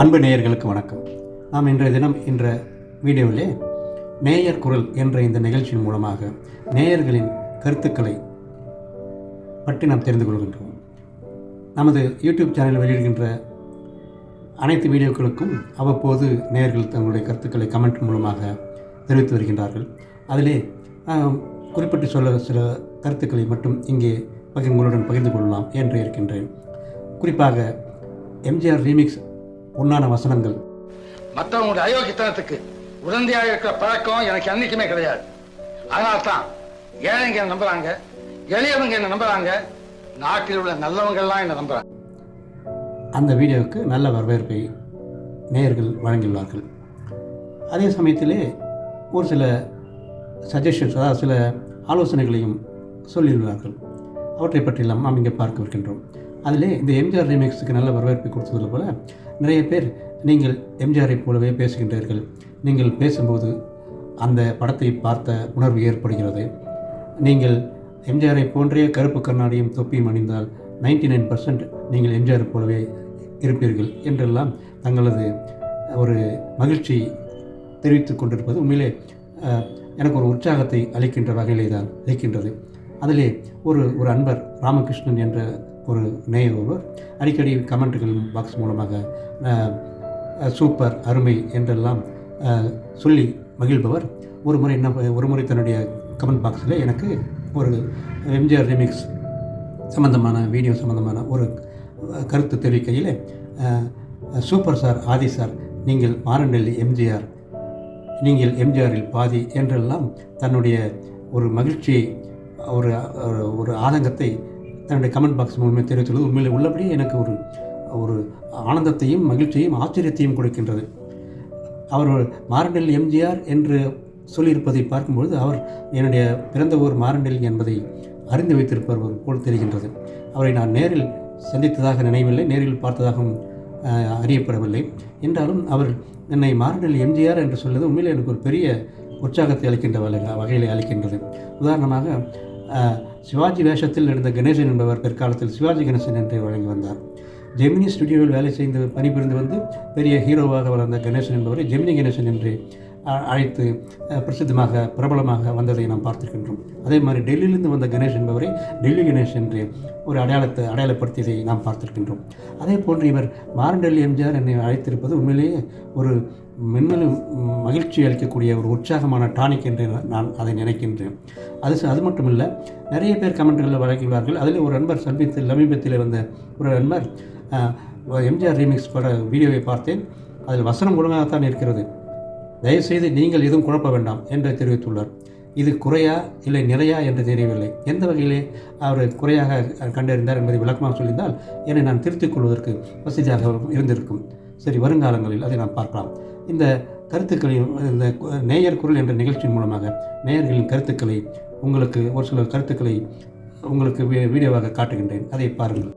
அன்பு நேயர்களுக்கு வணக்கம். நாம் இன்றைய தினம் என்ற வீடியோவிலே நேயர் குரல் என்ற இந்த நிகழ்ச்சியின் மூலமாக நேயர்களின் கருத்துக்களை பற்றி நாம் தெரிந்து கொள்கின்றோம். நமது யூடியூப் சேனலில் வெளியிடுகின்ற அனைத்து வீடியோக்களுக்கும் அவ்வப்போது நேயர்கள் தங்களுடைய கருத்துக்களை கமெண்ட் மூலமாக தெரிவித்து வருகின்றார்கள். அதிலே குறிப்பிட்டு சொல்ல சில கருத்துக்களை மட்டும் இங்கே பகிர் உங்களுடன் பகிர்ந்து கொள்ளலாம் என்று இருக்கின்றேன். குறிப்பாக எம்ஜிஆர் ரீமிக்ஸ் உண்ணான வசனங்கள். மற்றவங்களுடைய அயோக்கியத்தனத்துக்கு உடந்தையாக இருக்கிற பழக்கம் எனக்கு என்னைக்குமே கிடையாது. அதனால தான் ஏழைங்க என்ன நம்புறாங்க எளியவங்க என்ன நம்புறாங்க நாட்டில் உள்ள நல்லவங்கள்லாம் என்ன நம்புறாங்க. அந்த வீடியோவுக்கு நல்ல வரவேற்பை நேயர்கள் வழங்கியுள்ளார்கள். அதே சமயத்திலே ஒரு சில சஜஷன்ஸ் அதாவது சில ஆலோசனைகளையும் சொல்லியுள்ளார்கள். அவற்றை பற்றியெல்லாம் நாம் இங்கே பார்க்க இருக்கின்றோம். அதிலே இந்த எம்ஜிஆர் ரீமேக்ஸுக்கு நல்ல வரவேற்பை கொடுத்தது போல் நிறைய பேர் நீங்கள் எம்ஜிஆரை போலவே பேசுகின்றீர்கள். நீங்கள் பேசும்போது அந்த படத்தை பார்த்த உணர்வு ஏற்படுகிறது. நீங்கள் எம்ஜிஆரை போன்றே கருப்பு கண்ணாடியும் தொப்பியும் அணிந்தால் 99% நைன் பர்சன்ட் நீங்கள் எம்ஜிஆர் போலவே இருப்பீர்கள் என்றெல்லாம் தங்களது ஒரு மகிழ்ச்சி தெரிவித்து கொண்டிருப்பது உண்மையிலே எனக்கு ஒரு உற்சாகத்தை அளிக்கின்ற வகையிலே தான் இருக்கின்றது. அதிலே ஒரு ஒரு அன்பர் ராமகிருஷ்ணன் என்ற ஒரு நேயர் ஒருவர். அடிக்கடி கமெண்ட்டுகள் பாக்ஸ் மூலமாக சூப்பர் அருமை என்றெல்லாம் சொல்லி மகிழ்பவர். ஒரு முறை என்ன ஒரு முறை தன்னுடைய கமெண்ட் பாக்ஸில் எனக்கு ஒரு எம்ஜிஆர் ரிமிக்ஸ் சம்பந்தமான வீடியோ சம்பந்தமான ஒரு கருத்து தெரிவிக்கையில் சூப்பர் சார் ஆதி சார் நீங்கள் மாரண்டல்லி எம்ஜிஆர் நீங்கள் எம்ஜிஆரில் பாதி என்றெல்லாம் தன்னுடைய ஒரு மகிழ்ச்சியை ஒரு ஒரு- ஒரு ஆதங்கத்தை தன்னுடைய கமெண்ட் பாக்ஸ் மூலமே தெரிவித்துள்ளது. உண்மையில் உள்ளபடியே எனக்கு ஒரு ஒரு ஆனந்தத்தையும் மகிழ்ச்சியையும் ஆச்சரியத்தையும் கொடுக்கின்றது. அவர் மாரண்டில் எம்ஜிஆர் என்று சொல்லியிருப்பதை பார்க்கும்பொழுது அவர் என்னுடைய பிறந்த ஊர் மாரண்டில் என்பதை அறிந்து வைத்திருப்பவர் போல் தெரிகின்றது. அவரை நான் நேரில் சந்தித்ததாக நினைவில்லை நேரில் பார்த்ததாகவும் அறியப்படவில்லை. என்றாலும் அவர் என்னை மாரண்டில் எம்ஜிஆர் என்று சொல்வது உண்மையில் எனக்கு ஒரு பெரிய உற்சாகத்தை அளிக்கின்ற வகை- அளிக்கின்றது. உதாரணமாக சிவாஜி வேஷத்தில் நடந்த கணேசன் என்பவர் பிற்காலத்தில் சிவாஜி கணேசன் என்று வழங்கி வந்தார். ஜெமினி ஸ்டுடியோவில் வேலை செய்து பணிபுரிந்து வந்து பெரிய ஹீரோவாக வளர்ந்த கணேசன் என்பவரை ஜெமினி கணேசன் என்று அழைத்து பிரசித்தமாக பிரபலமாக வந்ததை நாம் பார்த்திருக்கின்றோம். அதே மாதிரி டெல்லியிலிருந்து வந்த கணேஷ் என்பவரை டெல்லி கணேஷ் என்று ஒரு அடையாளத்தை அடையாளப்படுத்தியதை நாம் பார்த்திருக்கின்றோம். அதே போன்று இவர் மாரண்டல்லி எம்ஜிஆர் என்னை அழைத்திருப்பது உண்மையிலேயே ஒரு மென்மேலும் மகிழ்ச்சி அளிக்கக்கூடிய ஒரு உற்சாகமான டானிக் என்று நான் அதை நினைக்கின்றேன். அது ச- அது மட்டும் இல்லை நிறைய பேர் கமெண்ட்களில் வழங்கியுள்ளார்கள் அதில் ஒரு நண்பர் சமீபத்தில் சமீபத்தில் வந்த ஒரு நண்பர் எம்ஜிஆர் ரீமிக்ஸ் பட வீடியோவை பார்த்தேன். அதில் வசனம் ஒழுங்காகத்தான் இருக்கிறது. தயவுசெய்து நீங்கள் எதுவும் குழப்ப வேண்டாம் என்று தெரிவித்துள்ளார். இது குறையா இல்லை நிறையா என்று தெரியவில்லை. எந்த வகையிலே அவர் குறையாக கண்டறிந்தார் என்பதை விளக்கமாக சொல்லியிருந்தால் என்னை நான் திருத்திக் கொள்வதற்கு வசதியாக இருந்திருக்கும். சரி வருங்காலங்களில் அதை நாம் பார்க்கலாம். இந்த கருத்துக்களை இந்த நேயர் குரல் என்ற நிகழ்ச்சியின் மூலமாக நேயர்களின் கருத்துக்களை உங்களுக்கு ஒரு சில கருத்துக்களை உங்களுக்கு வீடியோவாக காட்டுகின்றேன். அதை பாருங்கள்.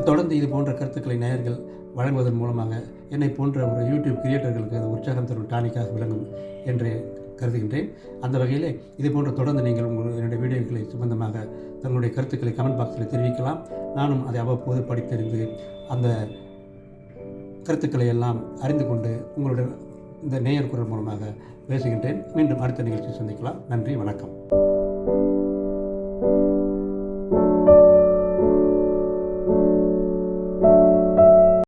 தொடர்ந்து இது போன்ற கருத்துக்களை நேயர்கள் வழங்குவதன் மூலமாக என்னை போன்ற ஒரு யூடியூப் கிரியேட்டர்களுக்கு அது உற்சாகம் தரும் டானிக்காக விளங்கும் என்று கருதுகின்றேன். அந்த வகையிலே இது போன்ற தொடர்ந்து நீங்கள் உங்கள் என்னுடைய வீடியோக்களை சம்பந்தமாக தங்களுடைய கருத்துக்களை கமெண்ட் பாக்ஸில் தெரிவிக்கலாம். நானும் அதை அவ்வப்போது படித்தறிந்து அந்த கருத்துக்களை எல்லாம் அறிந்து கொண்டு உங்களுடைய இந்த நேயர் குரல் மூலமாக பேசுகின்றேன். மீண்டும் அடுத்த நிகழ்ச்சி சந்திக்கலாம். நன்றி வணக்கம்.